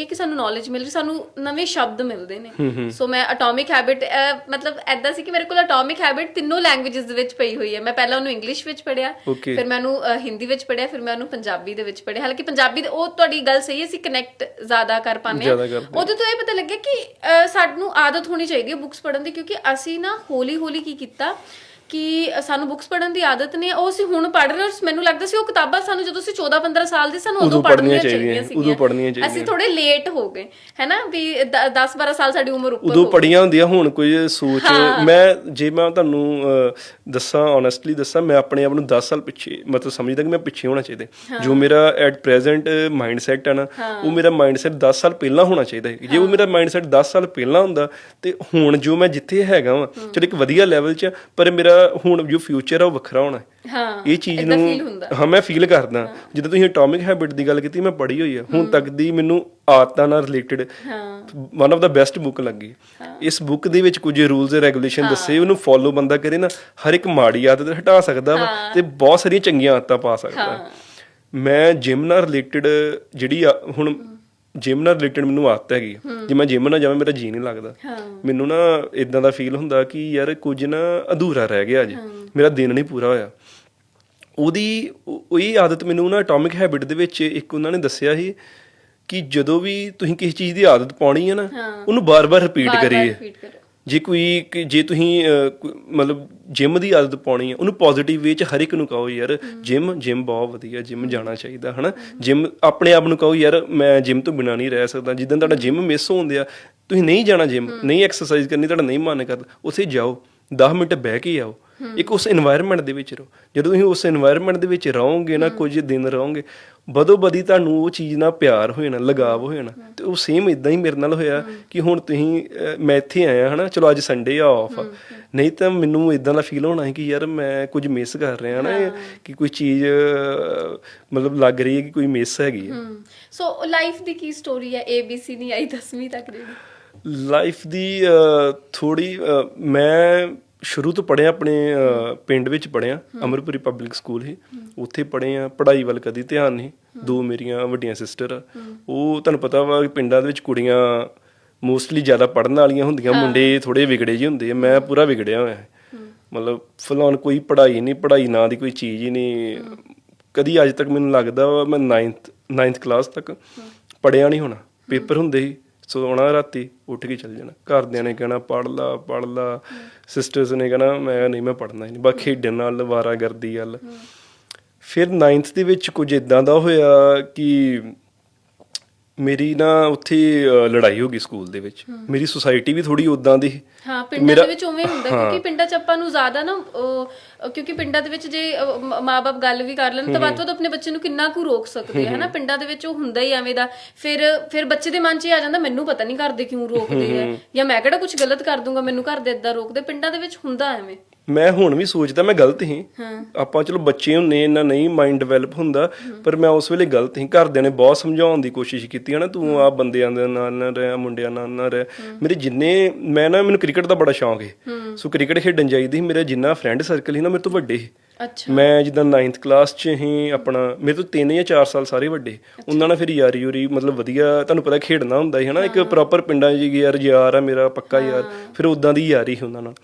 ਇਹ ਕਿ ਸਾਨੂੰ ਨੌਲੇਜ ਮਿਲ ਰਹੀ ਸਾਨੂੰ ਨਵੇਂ ਸ਼ਬਦ ਮਿਲਦੇ ਨੇ। ਸੋ ਮੈਂ ਅਟੋਮਿਕ ਹੈਬਿਟ ਮਤਲਬ ਐਦਾਂ ਸੀ ਕਿ ਮੇਰੇ ਕੋਲ ਅਟੋਮਿਕ ਹੈਬਿਟ ਤਿੰਨੋਂ ਲੈਂਗੁਏਜਸ ਦੇ ਵਿੱਚ ਪਈ ਹੋਈ ਹੈ। ਮੈਂ ਪਹਿਲਾਂ ਉਹਨੂੰ ਇੰਗਲਿਸ਼ ਵਿੱਚ ਪੜਿਆ. ਫਿਰ ਮੈਂ ਉਹਨੂੰ ਹਿੰਦੀ ਵਿੱਚ ਪੜਿਆ ਫਿਰ ਮੈਂ ਉਹਨੂੰ ਪੰਜਾਬੀ ਦੇ ਵਿੱਚ ਪੜਿਆ ਹਾਲਾਂਕਿ ਪੰਜਾਬੀ ਦੇ ਉਹ ਤੁਹਾਡੀ ਗੱਲ ਸਹੀ ਹੈ ਅਸੀਂ ਕਨੈਕਟ ਜ਼ਿਆਦਾ ਕਰ ਪਾਉਂਦੇ ਕਰਦੇ ਉਹਦੇ ਤੋਂ ਇਹ ਪਤਾ ਲੱਗਿਆ ਕਿ ਸਾਨੂੰ ਆਦਤ ਹੋਣੀ ਚਾਹੀਦੀ ਹੈ ਬੁੱਕਸ ਪੜ੍ਹਨ ਦੀ ਕਿਉਂਕਿ ਅਸੀਂ ਨਾ ਹੌਲੀ ਹੌਲੀ ਕੀ ਕੀਤਾ ਕਿ ਸਾਨੂੰ ਬੁੱਕਸ ਪੜ੍ਹਨ ਦੀ ਆਦਤ ਨੇ ਉਹ ਅਸੀਂ ਹੁਣ ਪੜ੍ਹ ਰਹੇ ਹਾਂ ਔਰ ਮੈਨੂੰ ਲੱਗਦਾ ਸੀ ਉਹ ਕਿਤਾਬਾਂ ਸਾਨੂੰ ਜਦੋਂ ਅਸੀਂ 14 15 ਸਾਲ ਦੇ ਸਾਨੂੰ ਉਦੋਂ ਪੜ੍ਹਨੀਆਂ ਚਾਹੀਦੀਆਂ ਸੀਗੀਆਂ ਉਦੋਂ ਪੜ੍ਹਨੀਆਂ ਚਾਹੀਦੀਆਂ। ਅਸੀਂ ਥੋੜੇ ਲੇਟ ਹੋ ਗਏ ਹੈਨਾ ਵੀ 10 12 ਸਾਲ ਸਾਡੀ ਉਮਰ ਉੱਪਰ ਉਦੋਂ ਪੜੀਆਂ ਹੁੰਦੀਆਂ ਹੁਣ ਕੋਈ ਸੋਚ ਮੈਂ ਜੇ ਮੈਂ ਤੁਹਾਨੂੰ ਦੱਸਾਂ ਓਨੈਸਟਲੀ ਦੱਸਾਂ ਮੈਂ ਆਪਣੇ ਆਪ ਨੂੰ 10 ਸਾਲ ਪਿੱਛੇ ਮਤਲਬ ਸਮਝਦਾ ਕਿ ਮੈਂ ਪਿੱਛੇ ਹੋਣਾ ਚਾਹੀਦਾ ਜੋ ਮੇਰਾ ਐਟ ਪ੍ਰੈਜ਼ੈਂਟ ਮਾਈਂਡਸੈਟ ਹੈ ਨਾ ਉਹ ਮੇਰਾ ਮਾਈਂਡਸੈਟ 10 ਸਾਲ ਪਹਿਲਾਂ ਹੋਣਾ ਚਾਹੀਦਾ ਹੈ। ਜੇ ਉਹ ਮੇਰਾ ਮਾਈਂਡਸੈਟ 10 ਸਾਲ ਪਹਿਲਾਂ ਹੁੰਦਾ ਤੇ ਹੁਣ ਜੋ ਮੈਂ ਜਿੱਥੇ ਹੈਗਾ ਵਾਂ ਚਲੋ ਇੱਕ ਵਧੀਆ ਲੈਵਲ 'ਚ ਪਰ ਮੇਰਾ ਹੁਣ ਜੋ ਫਿਊਚਰ ਆ ਉਹ ਵੱਖਰਾ ਹੋਣਾ ਹੈ। ਹਾਂ ਇਹ ਚੀਜ਼ ਨੂੰ। ਹਾਂ ਮੈਂ ਫੀਲ ਕਰਦਾ। ਜਦੋਂ ਤੁਸੀਂ ਐਟੋਮਿਕ ਹੈਬਿਟ ਦੀ ਗੱਲ ਕੀਤੀ ਮੈਂ ਪੜ੍ਹੀ ਹੋਈ ਆ। ਹੁਣ ਤੱਕ ਦੀ ਮੈਨੂੰ ਆਦਤਾਂ ਨਾਲ related one of the best book ਲੱਗੀ ਇਸ ਬੁੱਕ ਦੇ ਵਿੱਚ ਕੁਝ ਰੂਲਸ ਐਂਡ ਰੈਗੂਲੇਸ਼ਨ ਦੱਸੇ ਉਹਨੂੰ ਫੋਲੋ ਬੰਦਾ ਕਰੇ ਨਾ ਹਰ ਇੱਕ ਮਾੜੀ ਆਦਤ ਹਟਾ ਸਕਦਾ ਵਾ ਤੇ ਬਹੁਤ ਸਾਰੀਆਂ ਚੰਗੀਆਂ ਆਦਤਾਂ ਪਾ ਸਕਦਾ। ਹੈ। ਮੈਂ ਜਿਮ ਨਾਲ ਰਿਲੇਟਡ ਜਿਹੜੀ ਹੁਣ ਜਿਮ ਨਾਲ ਰਿਲੇਟਡ ਮੈਨੂੰ ਆਦਤ ਹੈਗੀ। ਜੇ ਮੈਂ ਜਿਮ ਨਾ ਜਾਵਾਂ ਮੇਰਾ ਜੀ ਨਹੀਂ ਲੱਗਦਾ। ਮੈਨੂੰ ਨਾ ਇਦਾਂ ਦਾ ਫੀਲ ਹੁੰਦਾ ਕਿ ਯਾਰ ਕੁਝ ਨਾ ਅਧੂਰਾ ਰਹਿ ਗਿਆ ਅੱਜ। ਮੇਰਾ ਦਿਨ ਨਹੀਂ ਪੂਰਾ ਹੋਇਆ। ਉਹਦੀ ਉਹ ਆਦਤ ਮੈਨੂੰ ਨਾ ਐਟੋਮਿਕ ਹੈਬਿਟ ਦੇ ਵਿੱਚ ਇੱਕ ਉਹਨਾਂ ਨੇ ਦੱਸਿਆ ਸੀ ਕਿ ਜਦੋਂ ਵੀ ਤੁਸੀਂ ਕਿਸੇ ਚੀਜ਼ ਦੀ ਆਦਤ ਪਾਉਣੀ ਹੈ ਨਾ ਉਹਨੂੰ ਬਾਰ-ਬਾਰ ਰਿਪੀਟ ਕਰੀਏ। ਜੇ ਕੋਈ ਜੇ ਤੁਸੀਂ ਮਤਲਬ ਜਿਮ ਦੀ ਆਦਤ ਪਾਉਣੀ ਹੈ ਉਹਨੂੰ ਪੋਜ਼ਿਟਿਵ ਵੇ ਚ ਹਰ ਇੱਕ ਨੂੰ ਕਹੋ ਯਾਰ ਜਿਮ ਜਿਮ ਬਹੁਤ ਵਧੀਆ ਜਿਮ ਜਾਣਾ ਚਾਹੀਦਾ ਹਨਾ? ਜਿਮ ਆਪਣੇ ਆਪ ਨੂੰ ਕਹੋ ਯਾਰ ਮੈਂ ਜਿਮ ਤੋਂ ਬਿਨਾ ਨਹੀਂ ਰਹਿ ਸਕਦਾ। ਜਿੱਦਾਂ ਤੁਹਾਡਾ ਜਿਮ ਮਿਸ ਹੁੰਦੇ ਆ ਤੁਸੀਂ ਨਹੀਂ ਜਾਣਾ ਜਿਮ ਨਹੀਂ ਐਕਸਰਸਾਈਜ਼ ਕਰਨੀ ਤੁਹਾਡਾ ਨਹੀਂ ਮਨ ਕਰਦਾ ਉੱਥੇ ਜਾਓ। 10 ਮਿੰਟ ਬਹਿ ਕੇ ਆਓ। ਇੱਕ ਉਸ এনवायरमेंट ਦੇ ਵਿੱਚ ਰਹੋ। ਜਦੋਂ ਤੁਸੀਂ ਉਸ এনवायरमेंਟ ਦੇ ਵਿੱਚ ਰਹੋਗੇ ਨਾ ਕੁਝ ਦਿਨ ਰਹੋਗੇ ਬਦੋ ਬਦੀ ਤੁਹਾਨੂੰ ਉਹ ਚੀਜ਼ ਨਾਲ ਪਿਆਰ ਹੋ ਜਾਣਾ ਲਗਾਵ ਹੋਏ ਨਾ। ਤੇ ਉਹ ਸੇਮ ਇਦਾਂ ਹੀ ਮੇਰੇ ਨਾਲ ਹੋਇਆ ਕਿ ਹੁਣ ਤੁਸੀਂ ਮੈਂ ਇੱਥੇ ਆਇਆ ਹਨਾ ਚਲੋ ਅੱਜ ਸੰਡੇ ਆ ਆਫ ਨਹੀਂ ਤਾਂ ਮੈਨੂੰ ਇਦਾਂ ਦਾ ਫੀਲ ਹੋਣਾ ਹੈ ਕਿ ਯਾਰ ਮੈਂ ਕੁਝ ਮਿਸ ਕਰ ਰਿਹਾ ਨਾ ਕਿ ਕੋਈ ਚੀਜ਼ ਮਤਲਬ ਲੱਗ ਰਹੀ ਹੈ ਕਿ ਕੋਈ ਮਿਸ ਹੈਗੀ ਹੈ। ਸੋ ਲਾਈਫ ਦੀ ਕੀ ਸਟੋਰੀ ਹੈ? ਏਬੀਸੀ ਨਹੀਂ ਆਈ 10ਵੀਂ ਤੱਕ ਦੀ? ਲਾਈਫ ਦੀ ਥੋੜੀ ਮੈਂ ਸ਼ੁਰੂ ਤੋਂ ਪੜਿਆ ਆਪਣੇ ਪਿੰਡ ਵਿੱਚ ਪੜਿਆ ਅਮਰਪੁਰੀ ਪਬਲਿਕ ਸਕੂਲ ਹੀ। ਉੱਥੇ ਪੜ੍ਹੇ ਆ ਪੜ੍ਹਾਈ ਵੱਲ ਕਦੀ ਧਿਆਨ ਨਹੀਂ। ਦੋ ਮੇਰੀਆਂ ਵੱਡੀਆਂ ਸਿਸਟਰ ਆ। ਉਹ ਤੁਹਾਨੂੰ ਪਤਾ ਵਾ ਕਿ ਪਿੰਡਾਂ ਦੇ ਵਿੱਚ ਕੁੜੀਆਂ ਮੋਸਟਲੀ ਜ਼ਿਆਦਾ ਪੜਨ ਵਾਲੀਆਂ ਹੁੰਦੀਆਂ ਮੁੰਡੇ ਥੋੜੇ ਵਿਗੜੇ ਜਿਹੇ ਹੁੰਦੇ ਆ। ਮੈਂ ਪੂਰਾ ਵਿਗੜਿਆ ਹੋਇਆ। ਮਤਲਬ ਫਲਾਨ ਕੋਈ ਪੜ੍ਹਾਈ ਨਹੀਂ ਪੜ੍ਹਾਈ ਨਾਂ ਦੀ ਕੋਈ ਚੀਜ਼ ਹੀ ਨਹੀਂ। ਕਦੀ ਅੱਜ ਤੱਕ ਮੈਨੂੰ ਲੱਗਦਾ ਮੈਂ 9th 9th ਕਲਾਸ ਤੱਕ ਪੜਿਆ ਨਹੀਂ ਹੋਣਾ। ਪੇਪਰ ਹੁੰਦੇ ਸੀ ਸੋਣਾ ਰਾਤੀ ਉੱਠ ਕੇ ਚੱਲ ਜਾਣਾ। ਘਰਦਿਆਂ ਨੇ ਕਹਿਣਾ ਪੜ ਲਾ ਪੜ ਲਾ। ਸਿਸਟਰਸ ਨੇ ਕਹਿਣਾ ਮੈਂ ਨਹੀਂ ਮੈਂ ਪੜਨਾ ਹੀ ਨਹੀਂ। ਬਾ ਖੇਡਣ ਨਾਲ ਵਾਰਾਗਰਦੀ ਵੱਲ। ਫਿਰ 9th ਦੇ ਵਿੱਚ ਕੁਝ ਇਦਾਂ ਦਾ ਹੋਇਆ ਕਿ ਮੇਰੀ ਨਾ ਉੱਥੇ ਅ, ਲੜਾਈ ਹੋ ਗਈ ਸਕੂਲ ਦੇ ਵਿੱਚ। ਮੇਰੀ ਸੁਸਾਇਟੀ ਵੀ ਥੋੜੀ ਉਦਾਂ ਦੀ ਸੀ। ਹਾਂ ਪਿੰਡਾਂ ਦੇ ਵਿੱਚ ਉਵੇਂ ਹੁੰਦਾ ਕਿਉਂਕਿ ਪਿੰਡਾਂ ਚ ਆਪਾਂ ਨੂੰ ਜ਼ਿਆਦਾ ਨਾ ਉਹ, ਅਹ, ਕਿਉਂਕਿ ਪਿੰਡਾਂ ਦੇ ਵਿੱਚ ਜੇ ਅਹ, ਮ- ਮਾਂ-ਬਾਪ ਗੱਲ ਵੀ ਕਰ ਲੈਣ ਤਾਂ ਵੱਧ ਤੋਂ ਵੱਧ ਆਪਣੇ ਬੱਚੇ ਨੂੰ ਕਿੰਨਾ ਕੁ ਰੋਕ ਸਕਦੇ ਆ ਹਨਾ? ਪਿੰਡਾਂ ਦੇ ਵਿੱਚ ਉਹ ਹੁੰਦਾ ਹੀ ਐਵੇਂ ਦਾ। ਫਿਰ ਫਿਰ ਬੱਚੇ ਦੇ ਮਨ 'ਚ ਇਹ ਆ ਜਾਂਦਾ ਮੈਨੂੰ ਪਤਾ ਨਹੀਂ ਕਰਦੇ ਕਿਉਂ ਰੋਕਦੇ ਆ ਜਾਂ ਮੈਂ ਕਿਹੜਾ ਕੁਝ ਗਲਤ ਕਰ ਦੂੰਗਾ ਮੈਨੂੰ ਘਰ ਦੇ ਇਦਾਂ ਰੋਕਦੇ। ਪਿੰਡਾਂ ਦੇ ਵਿੱਚ ਹੁੰਦਾ ਐਵੇਂ। ਮੈਂ ਹੁਣ ਵੀ ਸੋਚਦਾ ਮੈਂ ਗਲਤ ਸੀ ਆਪਾਂ ਚਲੋ ਬੱਚੇ ਹੁੰਨੇ ਇੰਨਾ ਨਹੀਂ ਮਾਈਂਡ ਡਿਵੈਲਪ ਹੁੰਦਾ ਪਰ ਮੈਂ ਉਸ ਵੇਲੇ ਗਲਤ ਸੀ ਘਰਦਿਆਂ ਨੇ ਬਹੁਤ ਸਮਝਾਉਣ ਦੀ ਕੋਸ਼ਿਸ਼ ਕੀਤੀ ਹੈ ਨਾ ਤੂੰ ਆ ਬੰਦਿਆਂ ਦੇ ਨਾਲ ਨਾ ਰਹਿ ਮੁੰਡਿਆਂ ਨਾਲ ਨਾ ਰਹਿ। ਮੇਰੇ ਜਿੰਨੇ ਮੈਂ ਨਾ ਮੈਨੂੰ ਕ੍ਰਿਕਟ ਦਾ ਬੜਾ ਸ਼ੌਂਕ ਹੈ। ਸੋ ਕ੍ਰਿਕਟ ਖੇਡਣ ਜਾਈਦੀ ਸੀ ਮੇਰਾ ਜਿੰਨਾ ਫਰੈਂਡ ਸਰਕਲ ਸੀ ਨਾ ਮੇਰੇ ਤੋਂ ਵੱਡੇ ਅੱਛਾ। ਮੈਂ ਜਿੱਦਾਂ 9th ਕਲਾਸ 'ਚ ਹੀ ਆਪਣਾ ਮੇਰੇ ਤੋਂ 3 ਜਾਂ 4 ਸਾਲ ਸਾਰੇ ਵੱਡੇ। ਉਹਨਾਂ ਨਾਲ ਫਿਰ ਯਾਰੀ ਯੂਰੀ ਮਤਲਬ ਵਧੀਆ ਤੁਹਾਨੂੰ ਪਤਾ ਖੇਡਣਾ ਹੁੰਦਾ ਹੈ ਨਾ ਇੱਕ ਪ੍ਰੋਪਰ ਪਿੰਡਾਂ 'ਚ ਯਾਰ ਯਾਰ ਆ ਮੇਰਾ ਪੱਕਾ ਯਾਰ। ਫਿਰ ਉਦਾਂ ਦੀ ਯਾਰੀ ਉਹਨਾਂ ਨਾਲ।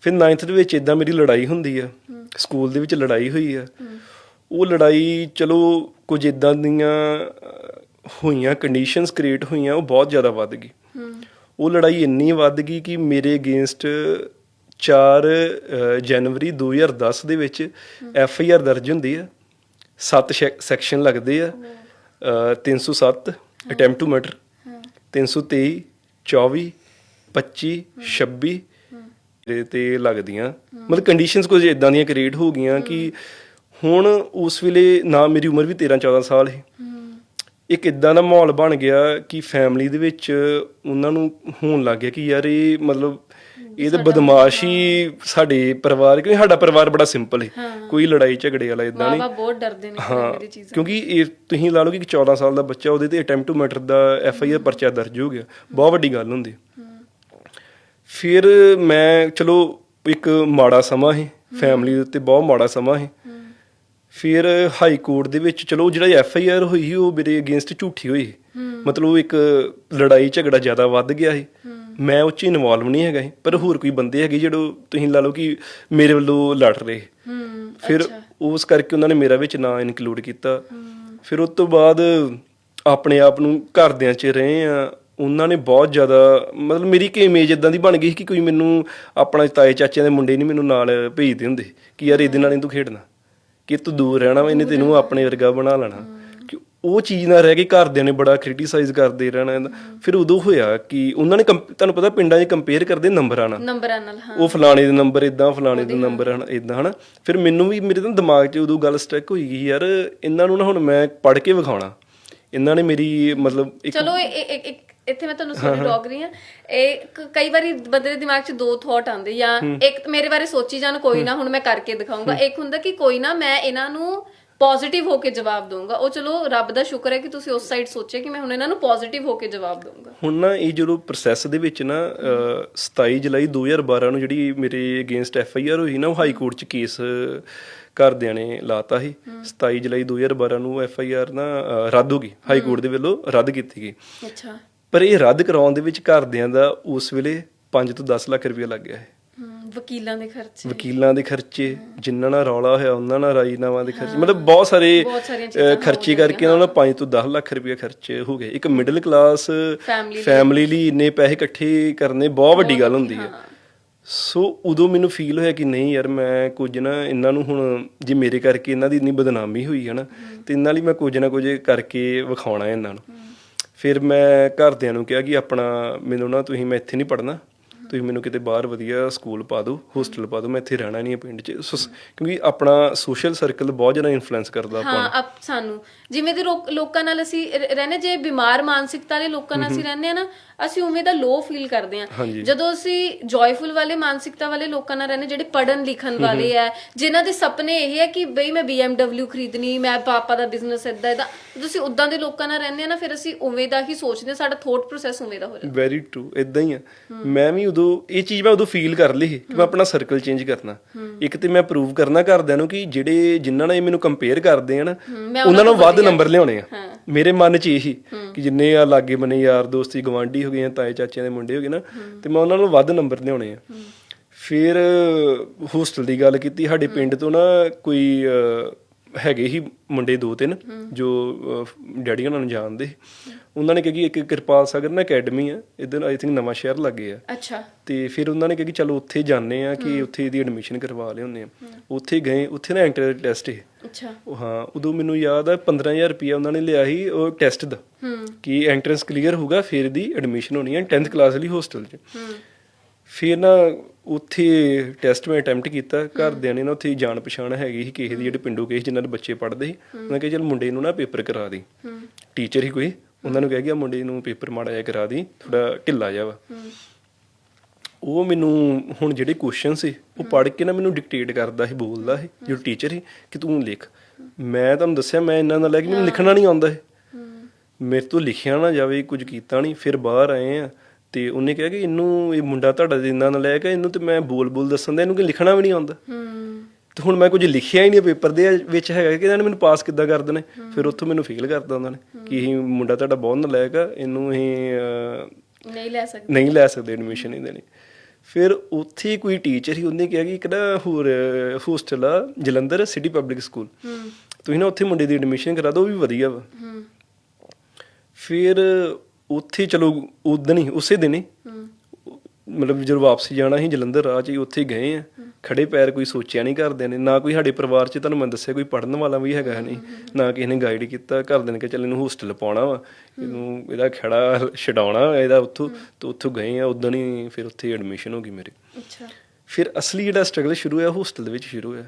ਫਿਰ 9th ਦੇ ਵਿੱਚ ਇਦਾਂ ਮੇਰੀ ਲੜਾਈ ਹੁੰਦੀ ਆ ਸਕੂਲ ਦੇ ਵਿੱਚ ਲੜਾਈ ਹੋਈ ਆ। ਉਹ ਲੜਾਈ ਚਲੋ ਕੁਝ ਇਦਾਂ ਦੀਆਂ ਹੋਈਆਂ ਕੰਡੀਸ਼ਨਸ ਕ੍ਰੀਏਟ ਹੋਈਆਂ ਉਹ ਬਹੁਤ ਜ਼ਿਆਦਾ ਵੱਧ ਗਈ। ਉਹ ਲੜਾਈ ਇੰਨੀ ਵੱਧ ਗਈ ਕਿ ਮੇਰੇ ਅਗੇਂਸਟ 4 ਅਹ, ਜਨਵਰੀ 2010 ਦੇ ਵਿੱਚ ਐਫ ਆਈ ਆਰ ਦਰਜ ਹੁੰਦੀ ਆ। ਸੱਤ ਸੈਕਸ਼ਨ ਲੱਗਦੇ ਆ। ਅਹ, 307 ਅਟੈਂਪਟ ਟੂ ਮਰਡਰ 323 24 25 26 ਦੇ ਤੇ ਲੱਗਦੀਆਂ। ਮਤਲਬ ਕੰਡੀਸ਼ਨਸ ਕੁਝ ਇਦਾਂ ਦੀਆਂ ਕ੍ਰੀਏਟ ਹੋ ਗਈਆਂ ਕਿ ਹੁਣ ਉਸ ਵੇਲੇ ਨਾ ਮੇਰੀ ਉਮਰ ਵੀ 13 14 ਸਾਲ ਸੀ। ਇੱਕ ਇਦਾਂ ਦਾ ਮਾਹੌਲ ਬਣ ਗਿਆ ਕਿ ਫੈਮਿਲੀ ਦੇ ਵਿੱਚ ਉਹਨਾਂ ਨੂੰ ਹੋਣ ਲੱਗ ਗਿਆ ਕਿ ਯਾਰ ਇਹ ਮਤਲਬ ਇਹ ਤਾਂ ਬਦਮਾਸ਼ੀ ਸਾਡੇ ਪਰਿਵਾਰ ਕਿਉਂਕਿ ਸਾਡਾ ਪਰਿਵਾਰ ਬੜਾ ਸਿੰਪਲ ਹੈ। ਕੋਈ ਲੜਾਈ ਝਗੜੇ ਵਾਲਾ ਇਦਾਂ ਨਹੀਂ। ਮਾਂ-ਬਾਪ ਬਹੁਤ ਡਰਦੇ ਨੇ ਹਾਂ ਮੇਰੀ ਚੀਜ਼ ਕਿਉਂਕਿ ਇਹ ਤੁਸੀਂ ਲਾ ਲਓ ਕਿ 14 ਸਾਲ ਦਾ ਬੱਚਾ ਉਹਦੇ ਤੇ ਅਟੈਂਪਟ ਟੂ ਮਰਡਰ ਦਾ ਐਫ ਆਈ ਆਰ ਪਰਚਾ ਦਰਜ ਹੋ ਗਿਆ। ਬਹੁਤ ਵੱਡੀ ਗੱਲ ਹੁੰਦੀ। ਫਿਰ ਮੈਂ ਚਲੋ ਇੱਕ ਮਾੜਾ ਸਮਾਂ ਹੈ ਫੈਮਿਲੀ ਦੇ ਉੱਤੇ ਬਹੁਤ ਮਾੜਾ ਸਮਾਂ ਹੈ ਫਿਰ ਹਾਈ ਕੋਰਟ ਦੇ ਵਿੱਚ ਚਲੋ ਜਿਹੜਾ ਐਫ ਆਈ ਆਰ ਹੋਈ ਸੀ, ਉਹ ਮੇਰੇ ਅਗੇਂਸਟ ਝੂਠੀ ਹੋਈ ਮਤਲਬ ਇੱਕ ਲੜਾਈ ਝਗੜਾ ਜ਼ਿਆਦਾ ਵੱਧ ਗਿਆ ਸੀ। ਮੈਂ ਉਹ ਚ ਇਨਵੋਲਵ ਨਹੀਂ ਹੈਗਾ ਸੀ ਪਰ ਹੋਰ ਕੋਈ ਬੰਦੇ ਹੈਗੇ ਜਿਹੜੇ ਤੁਸੀਂ ਲਾ ਲਓ ਕਿ ਮੇਰੇ ਵੱਲੋਂ ਲੜ ਰਹੇ ਫਿਰ ਉਸ ਕਰਕੇ ਉਹਨਾਂ ਨੇ ਮੇਰਾ ਵਿੱਚ ਨਾਂ ਇਨਕਲੂਡ ਕੀਤਾ। ਫਿਰ ਉਸ ਤੋਂ ਬਾਅਦ ਆਪਣੇ ਆਪ ਨੂੰ ਘਰਦਿਆਂ 'ਚ ਰਹੇ ਆ ਉਹਨਾਂ ਨੇ ਬਹੁਤ ਜ਼ਿਆਦਾ ਮਤਲਬ ਮੇਰੀ ਕਿ ਇਮੇਜ ਇਦਾਂ ਦੀ ਬਣ ਗਈ ਸੀ ਕਿ ਕੋਈ ਮੈਨੂੰ ਆਪਣਾ ਤਾਏ ਚਾਚਿਆਂ ਦੇ ਮੁੰਡੇ ਨਹੀਂ ਮੈਨੂੰ ਨਾਲ ਭੇਜਦੇ ਹੁੰਦੇ ਕਿ ਯਾਰ ਇਹਦੇ ਨਾਲ ਨਹੀਂ ਤੂੰ ਖੇਡਣਾ ਕਿ ਤੂੰ ਦੂਰ ਰਹਿਣਾ ਵਾ ਇਹਨੇ ਤੈਨੂੰ ਆਪਣੇ ਵਰਗਾ ਬਣਾ ਲੈਣਾ। ਕਿ ਉਹ ਚੀਜ਼ ਨਾਲ ਰਹਿ ਕੇ ਘਰਦਿਆਂ ਨੇ ਬੜਾ ਕ੍ਰਿਟਿਸਾਈਜ਼ ਕਰਦੇ ਰਹਿਣਾ ਇਹਦਾ। ਫਿਰ ਉਦੋਂ ਹੋਇਆ ਕਿ ਉਹਨਾਂ ਨੇ ਤੁਹਾਨੂੰ ਪਤਾ ਪਿੰਡਾਂ 'ਚ ਕੰਪੇਅਰ ਕਰਦੇ ਨੰਬਰਾਂ ਨਾਲ। ਨੰਬਰਾਂ ਨਾਲ ਹਾਂ। ਉਹ ਫਲਾਣੇ ਦੇ ਨੰਬਰ ਇਦਾਂ ਫਲਾਣੇ ਦੇ ਨੰਬਰ ਹਨ ਇਦਾਂ ਹਨਾ। ਫਿਰ ਮੈਨੂੰ ਵੀ ਮੇਰੇ ਤਾਂ ਦਿਮਾਗ 'ਚ ਉਦੋਂ ਗੱਲ ਸਟ੍ਰਕ ਹੋਈ ਗਈ ਯਾਰ ਇਹਨਾਂ ਨੂੰ ਨਾ ਹੁਣ ਮੈਂ ਪੜ੍ਹ ਕੇ ਵਿਖਾਉਣਾ। ਇਹਨਾਂ ਨੇ ਮੇਰੀ ਮਤਲਬ ਇੱਕ ਚਲੋ ਇੱਕ ਇੱਕ ਇੱਥੇ ਮੈਂ ਤੁਹਾਨੂੰ ਸੋਰੀ ਰੋਕ ਰਹੀ ਹਾਂ। ਇਹ ਕ- ਕਈ ਵਾਰੀ ਬੰਦੇ ਦੇ ਦਿਮਾਗ 'ਚ ਦੋ ਥਾਟ ਆਉਂਦੇ ਜਾਂ ਇੱਕ ਮੇਰੇ ਬਾਰੇ ਸੋਚੀ ਜਾਣ ਕੋਈ ਨਾ ਹੁਣ ਮੈਂ ਕਰਕੇ ਦਿਖਾਉਂਗਾ ਇੱਕ ਹੁੰਦਾ ਕਿ ਕੋਈ ਨਾ ਮੈਂ ਇਹਨਾਂ ਨੂੰ ਪੋਜ਼ਿਟਿਵ ਹੋ ਕੇ ਜਵਾਬ ਦਊਂਗਾ। ਉਹ ਚਲੋ ਰੱਬ ਦਾ ਸ਼ੁਕਰ ਹੈ ਕਿ ਤੁਸੀਂ ਉਸ ਸਾਈਡ ਸੋਚਿਆ ਕਿ ਮੈਂ ਹੁਣ ਇਹਨਾਂ ਨੂੰ ਪੋਜ਼ਿਟਿਵ ਹੋ ਕੇ ਜਵਾਬ ਦਊਂਗਾ। ਹੁਣ ਨਾ ਇਹ ਜਦੋਂ ਪ੍ਰੋਸੈਸ ਦੇ ਵਿੱਚ ਨਾ ਅਹ, 27 ਜੁਲਾਈ 2012 ਨੂੰ ਜਿਹੜੀ ਮੇਰੇ ਅਗੇਂਸਟ ਐਫ ਆਈ ਆਰ ਹੋਈ ਨਾ ਉਹ ਹਾਈ ਕੋਰਟ 'ਚ ਕੇਸ ਘਰਦਿਆਂ ਨੇ ਲਾਤਾ ਸੀ। 27 ਜੁਲਾਈ 2012 ਨੂੰ ਐਫ ਆਈ ਆਰ ਨਾ ਅਹ, ਰੱਦ ਹੋ ਗਈ। ਹਾਈ ਕੋਰਟ ਦੇ ਵੱਲੋਂ ਰੱਦ ਕੀਤੀ ਗਈ। ਅੱਛਾ। ਪਰ ਇਹ ਰੱਦ ਕਰਾਉਣ ਦੇ ਵਿੱਚ ਘਰਦਿਆਂ ਦਾ ਉਸ ਵੇਲੇ 5 ਤੋਂ 10 ਲੱਖ ਰੁਪਏ ਲੱਗ ਗਿਆ ਹੈ। ਵਕੀਲਾਂ ਦੇ ਖਰਚੇ। ਵਕੀਲਾਂ ਦੇ ਖਰਚੇ ਜਿਨ੍ਹਾਂ ਨਾਲ ਰੌਲਾ ਹੋਇਆ ਉਹਨਾਂ ਨਾਲ ਰਾਜੀਨਾਮਾ ਦੇ ਖਰਚੇ। ਮਤਲਬ ਬਹੁਤ ਸਾਰੇ ਖਰਚੇ ਕਰਕੇ ਉਹਨਾਂ ਨਾਲ 5 ਤੋਂ 10 ਲੱਖ ਰੁਪਏ ਖਰਚੇ ਹੋ ਗਏ। ਇੱਕ ਮਿਡਲ ਕਲਾਸ ਫੈਮਿਲੀ ਲਈ। ਇੰਨੇ ਪੈਸੇ ਇਕੱਠੇ ਕਰਨੇ ਬਹੁਤ ਵੱਡੀ ਗੱਲ ਹੁੰਦੀ ਹੈ। ਸੋ ਉਦੋਂ ਮੈਨੂੰ ਫੀਲ ਹੋਇਆ ਕਿ ਨਹੀਂ ਯਾਰ ਮੈਂ ਕੁਝ ਨਾ ਇਹਨਾਂ ਨੂੰ ਹੁਣ ਜੇ ਮੇਰੇ ਕਰਕੇ ਇਹਨਾਂ ਦੀ ਇੰਨੀ ਬਦਨਾਮੀ ਹੋਈ ਹੈ ਨਾ ਤੇ ਇਹਨਾਂ ਲਈ ਮੈਂ ਕੁਝ ਨਾ ਕੁਝ ਕਰਕੇ ਵਿਖਾਉਣਾ ਹੈ ਇਹਨਾਂ ਨੂੰ। ਫਿਰ ਮੈਂ ਘਰਦਿਆਂ ਨੂੰ ਕਿਹਾ ਕਿ ਆਪਣਾ ਮੈਨੂੰ ਨਾ ਤੁਸੀਂ ਮੈਂ ਇੱਥੇ ਨਹੀਂ ਪੜ੍ਹਨਾ। ਤੁਸੀਂ ਮੈਨੂੰ ਕਿਤੇ ਬਾਹਰ ਵਧੀਆ ਸਕੂਲ ਪਾ ਦਿਓ ਹੋਸਟਲ ਪਾ ਦਿਓ ਮੈਂ ਇੱਥੇ ਰਹਿਣਾ ਨਹੀਂ ਹੈ ਪਿੰਡ 'ਚ। ਸੋ- ਕਿਉਂਕਿ ਆਪਣਾ ਸੋਸ਼ਲ ਸਰਕਲ ਬਹੁਤ ਜ਼ਿਆਦਾ ਇਨਫਲੂਐਂਸ ਕਰਦਾ ਆਪਾਂ ਹਾਂ ਅਪ ਸਾਨੂੰ। ਜਿਵੇਂ ਦੇ ਲੋਕ- ਲੋਕਾਂ ਨਾਲ ਅਸੀਂ ਰ- ਰਹਿੰਦੇ ਜੇ ਬਿਮਾਰ ਮਾਨਸਿਕਤਾ ਵਾਲੇ ਲੋਕਾਂ ਨਾਲ ਅਸੀਂ ਰਹਿੰਦੇ ਆ ਨਾ ਅਸੀਂ ਉਵੇਂ ਦਾ ਲੋ ਫੀਲ ਕਰਦੇ ਆ ਹਾਂਜੀ। ਜਦੋਂ ਅਸੀਂ ਜੋਇਫੁਲ ਵਾਲੇ ਮਾਨਸਿਕਤਾ ਵਾਲੇ ਲੋਕਾਂ ਨਾਲ ਰਹਿੰਦੇ ਜਿਹੜੇ ਪੜਨ ਲਿਖਣ ਵਾਲੇ ਆ ਜਿਨ੍ਹਾਂ ਦੇ ਸੁਪਨੇ ਇਹ ਹੈ ਕਿ ਬਈ ਮੈਂ BMW ਖਰੀਦਣੀ ਮੈਂ ਪਾਪਾ ਦਾ ਬਿਜ਼ਨਸ ਇਦਾਂ ਇਦਾਂ ਤੁਸੀਂ ਉਦਾਂ ਦੇ ਲੋਕਾਂ ਨਾਲ ਰਹਿੰਦੇ ਆ ਨਾ ਫਿਰ ਅਸੀਂ ਉਵੇਂ ਦਾ ਹੀ ਸੋਚਦੇ ਹਾਂ, ਸਾਡਾ ਥੋਟ ਪ੍ਰੋਸੈਸ ਉਵੇਂ ਦਾ ਹੋ ਜਾਂਦਾ। ਵੈਰੀ ਟਰੂ ਇਦਾਂ ਹੀ ਆ ਮੈਂ ਵੀ ਉਦੋਂ ਇਹ ਚੀਜ਼ ਮੈਂ ਉਦੋਂ ਫੀਲ ਕਰ ਲਈ ਸੀ ਕਿ ਮੈਂ ਆਪਣਾ ਸਰਕਲ ਚੇਂਜ ਕਰਨਾ। ਇੱਕ ਤੇ ਮੈਂ ਪ੍ਰੂਵ ਕਰਨਾ ਘਰਦਿਆਂ ਨੂੰ ਕਿ ਜਿਹੜੇ ਜਿਨ੍ਹਾਂ ਨਾਲ ਇਹ ਮੈਨੂੰ ਕੰਪੇਅਰ ਕਰਦੇ ਆ ਨਾ ਮੈਂ ਉਹਨਾਂ ਨੂੰ ਵੱਧ ਨੰਬਰ ਲਿਆਉਣੇ ਆ। ਮੇਰੇ ਮਨ 'ਚ ਇਹੀ ਕਿ ਜਿੰਨੇ ਆ ਲਾਗੇ ਬਨੇ ਯਾਰ ਦੋਸਤੀ ਗਵਾਂਢੀ ਹੋ ਗਏ ਆ ਤਾਏ ਚਾਚਿਆਂ ਦੇ ਮੁੰਡੇ ਹੋ ਗਏ ਨਾ ਤੇ ਮੈਂ ਉਹਨਾਂ ਨੂੰ ਵੱਧ ਨੰਬਰ ਲਿਆਉਣੇ ਆ। ਫਿਰ ਹੋਸਟਲ ਦੀ ਗੱਲ ਕੀਤੀ ਸਾਡੇ ਪਿੰਡ ਤੋਂ ਨਾ ਕੋਈ ਹੈਗੇ ਹੀ ਮੁੰਡੇ ਦੋ ਤਿੰਨ ਜੋ ਡੈਡੀ ਉਹਨਾਂ ਨੂੰ ਜਾਣਦੇ। ਉਹਨਾਂ ਨੇ ਕਿਹਾ ਕਿ ਇੱਕ ਕਿਰਪਾਲ ਸਾਗਰ ਨਾ ਅਕੈਡਮੀ ਆ ਇਧਰ ਆਈ ਥਿੰਕ ਨਵਾਂ ਸ਼ਹਿਰ ਲੱਗੇ ਆ। ਅੱਛਾ। ਤੇ ਫਿਰ ਉਹਨਾਂ ਨੇ ਕਿਹਾ ਕਿ ਚਲੋ ਉੱਥੇ ਜਾਂਦੇ ਆ ਕਿ ਉੱਥੇ ਇਹਦੀ ਐਡਮਿਸ਼ਨ ਕਰਵਾ ਲਿਆਉਂਦੇ ਆ ਉੱਥੇ ਗਏ ਉੱਥੇ ਨਾ ਐਂਟਰ ਟੈਸਟ ਹੈ ਅੱਛਾ। ਉਹ ਹਾਂ ਉਦੋਂ ਮੈਨੂੰ ਯਾਦ ਆ 15000 ਰੁਪਇਆ ਉਹਨਾਂ ਨੇ ਲਿਆ ਸੀ ਉਹ ਟੈਸਟ ਦਾ। ਕਿ ਐਂਟਰੈਂਸ ਕਲੀਅਰ ਹੋਊਗਾ ਫਿਰ ਦੀ ਐਡਮਿਸ਼ਨ ਹੋਣੀ ਹੈ 10th ਕਲਾਸ ਲਈ ਹੋਸਟਲ 'ਚ। ਫਿਰ ਨਾ ਉੱਥੇ ਟੈਸਟ ਮੈਂ ਅਟੈਂਪਟ ਕੀਤਾ, ਘਰਦਿਆਂ ਨੇ ਨਾ ਉੱਥੇ ਜਾਣ ਪਛਾਣ ਹੈਗੀ ਸੀ ਕਿਸੇ ਦੀ, ਜਿਹੜੇ ਪਿੰਡੂ ਕਿਸੇ ਜਿਨ੍ਹਾਂ ਦੇ ਬੱਚੇ ਪੜ੍ਹਦੇ ਸੀ, ਉਹਨਾਂ ਕਿਹਾ ਚਲ ਮੁੰਡੇ ਨੂੰ ਨਾ ਪੇਪਰ ਕਰਾ ਦੀ। ਟੀਚਰ ਹੀ ਕੋਈ, ਉਹਨਾਂ ਨੂੰ ਕਹਿ ਗਿਆ ਮੁੰਡੇ ਨੂੰ ਪੇਪਰ ਮਾੜਾ ਜਿਹਾ ਕਰਾ ਦੀ ਥੋੜਾ ਢਿੱਲਾ ਜਿਹਾ ਵਾ। ਉਹ ਮੈਨੂੰ ਹੁਣ ਜਿਹੜੇ ਕੁਐਸਚਨ ਸੀ, ਉਹ ਪੜ੍ਹ ਕੇ ਨਾ ਮੈਨੂੰ ਡਿਕਟੇਟ ਕਰਦਾ ਸੀ, ਬੋਲਦਾ ਸੀ, ਜੋ ਟੀਚਰ ਸੀ, ਕਿ ਤੂੰ ਲਿਖ। ਮੈਂ ਤੁਹਾਨੂੰ ਦੱਸਿਆ, ਮੈਂ ਇਹਨਾਂ ਨਾਲ ਲੈ ਕੇ ਮੈਨੂੰ ਲਿਖਣਾ ਨਹੀਂ ਆਉਂਦਾ ਸੀ। ਮੇਰੇ ਤੋਂ ਲਿਖਿਆ ਨਾ ਜਾਵੇ, ਕੁਝ ਕੀਤਾ ਨਹੀਂ, ਫਿਰ ਬਾਹਰ ਆਏ ਆ। ਤੇ ਉਹਨੇ ਕਿਹਾ ਕਿ ਇਹਨੂੰ ਇਹ ਮੁੰਡਾ ਤੁਹਾਡਾ ਜਿੰਨਾ ਨਾਲ ਲੈ ਕੇ ਇਹਨੂੰ ਤੇ ਮੈਂ ਬੋਲ ਬੋਲ ਦੱਸਣ ਦਾ ਇਹਨੂੰ ਕਿ ਲਿਖਣਾ ਵੀ ਨਹੀਂ ਆਉਂਦਾ। ਹੂੰ। ਤੇ ਹੁਣ ਮੈਂ ਕੁਝ ਲਿਖਿਆ ਹੀ ਨਹੀਂ ਪੇਪਰ ਦੇ ਵਿੱਚ ਹੈਗਾ ਕਿ ਇਹਨਾਂ ਨੇ ਮੈਨੂੰ ਪਾਸ ਕਿੱਦਾਂ ਕਰ ਦੇਣੇ। ਫਿਰ ਉੱਥੋਂ ਮੈਨੂੰ ਫੇਲ ਕਰਤਾ ਉਹਨਾਂ ਨੇ ਕਿ ਇਹ ਮੁੰਡਾ ਤੁਹਾਡਾ ਬਹੁਤ ਨਲਾਇਕ ਆ ਇਹਨੂੰ ਇਹ ਨਹੀਂ ਲੈ ਸਕਦੇ। ਨਹੀਂ ਲੈ ਸਕਦੇ ਐਡਮਿਸ਼ਨ ਇਹਦੇ ਲਈ। ਫਿਰ ਉੱਥੇ ਕੋਈ ਟੀਚਰ ਸੀ ਉਹਨੇ ਕਿਹਾ ਕਿ ਇੱਕ ਨਾ ਹੋਰ ਹੋਸਟਲ ਆ ਜਲੰਧਰ ਸਿਟੀ ਪਬਲਿਕ ਸਕੂਲ ਤੁਸੀਂ ਨਾ ਉੱਥੇ ਮੁੰਡੇ ਦੀ ਐਡਮਿਸ਼ਨ ਕਰਾ ਦਿਓ ਉਹ ਵੀ ਵਧੀਆ ਵਾ। ਹੂੰ। ਫਿਰ ਉੱਥੇ ਚਲੋ ਉਦਣ ਹੀ ਉਸੇ ਦਿਨ ਹੀ ਮਤਲਬ ਜਦੋਂ ਵਾਪਸ ਜਾਣਾ ਸੀ ਜਲੰਧਰ ਰਾਹ 'ਚ ਹੀ ਉੱਥੇ ਗਏ ਆ। ਖੜੇ ਪੈਰ ਕੋਈ ਸੋਚਿਆ ਨਹੀਂ ਘਰਦਿਆਂ ਨੇ ਨਾ ਕੋਈ ਸਾਡੇ ਪਰਿਵਾਰ 'ਚ ਤੁਹਾਨੂੰ ਮੈਂ ਦੱਸਿਆ ਕੋਈ ਪੜਨ ਵਾਲਾ ਵੀ ਹੈਗਾ ਨਹੀਂ ਨਾ ਕਿਸੇ ਨੇ ਗਾਈਡ ਕੀਤਾ ਘਰਦਿਆਂ ਨੇ ਕਿਹਾ ਚੱਲ ਇਹਨੂੰ ਹੋਸਟਲ ਪਾਉਣਾ ਵਾ ਇਹਨੂੰ ਇਹਦਾ ਖੜਾ ਛਡਾਉਣਾ ਇਹਦਾ ਉੱਥੋਂ ਤੇ ਉੱਥੋਂ ਗਏ ਆ ਉਦਣ ਹੀ ਫਿਰ ਉੱਥੇ ਐਡਮਿਸ਼ਨ ਹੋ ਗਈ ਮੇਰੀ। ਅੱਛਾ। ਫਿਰ ਅਸਲੀ ਜਿਹੜਾ ਸਟਰਗਲ ਸ਼ੁਰੂ ਹੋਇਆ ਹੋਸਟਲ ਦੇ ਵਿੱਚ ਸ਼ੁਰੂ ਹੋਇਆ।